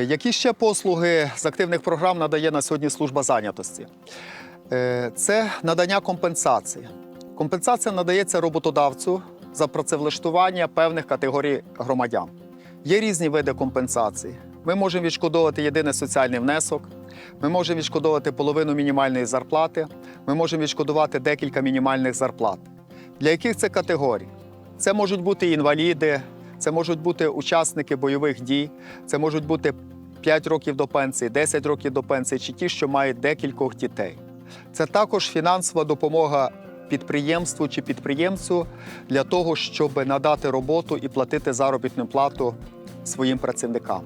Які ще послуги з активних програм надає на сьогодні служба зайнятості? Е, Це надання компенсації. Компенсація надається роботодавцю за працевлаштування певних категорій громадян. Є різні види компенсації. Ми можемо відшкодовувати єдиний соціальний внесок, ми можемо відшкодовувати половину мінімальної зарплати, ми можемо відшкодувати декілька мінімальних зарплат. Для яких це категорій? Це можуть бути інваліди, це можуть бути учасники бойових дій, це можуть бути 5 років до пенсії, 10 років до пенсії, чи ті, що мають декількох дітей. Це також фінансова допомога підприємству чи підприємцю для того, щоб надати роботу і платити заробітну плату своїм працівникам.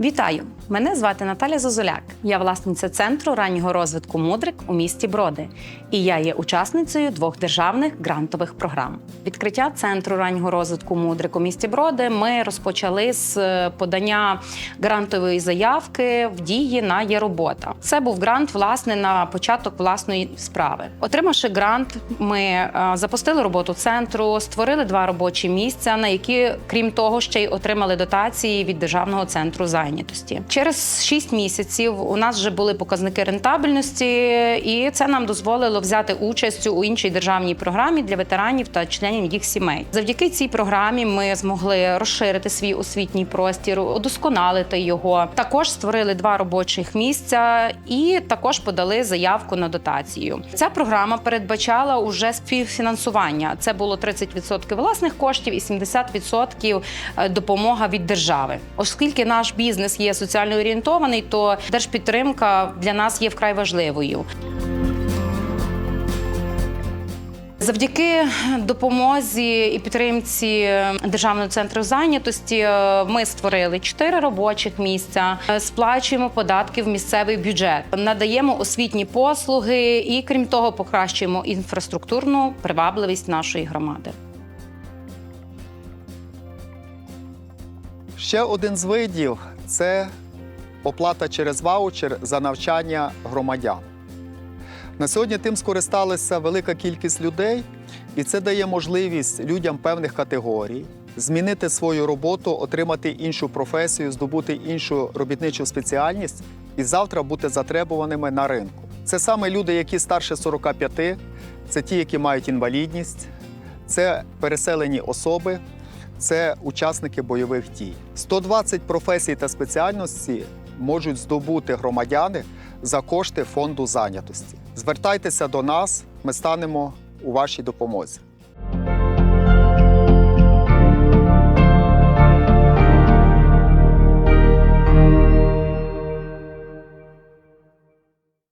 Вітаю! Мене звати Наталя Зозуляк. Я власниця центру раннього розвитку Мудрик у місті Броди. І я є учасницею двох державних грантових програм. Відкриття центру раннього розвитку Мудрик у місті Броди ми розпочали з е, подання грантової заявки в дії на є робота. Це був грант власне на початок власної справи. Отримавши грант, ми е, запустили роботу центру, створили два робочі місця, на які, крім того, ще й отримали дотації від державного центру зайнятості. Через 6 місяців у нас вже були показники рентабельності, і це нам дозволило взяти участь у іншій державній програмі для ветеранів та членів їх сімей. Завдяки цій програмі ми змогли розширити свій освітній простір, удосконалити його. Також створили два робочих місця і також подали заявку на дотацію. Ця програма передбачала уже співфінансування. Це було 30% власних коштів і 70% допомога від держави. Оскільки наш бізнес є соціально орієнтований, то держпідтримка для нас є вкрай важливою. Завдяки допомозі і підтримці державного центру зайнятості е, ми створили чотири робочих місця, е, сплачуємо податки в місцевий бюджет, надаємо освітні послуги і, крім того, покращуємо інфраструктурну привабливість нашої громади. Ще один з видів це оплата через ваучер за навчання громадян. На сьогодні тим скористалася велика кількість людей, і це дає можливість людям певних категорій змінити свою роботу, отримати іншу професію, здобути іншу робітничу спеціальність і завтра бути затребуваними на ринку. Це саме люди, які старше 45, це ті, які мають інвалідність, це переселені особи, це учасники бойових дій. 120 професій та спеціальності можуть здобути громадяни за кошти фонду зайнятості. Звертайтеся до нас, ми станемо у вашій допомозі.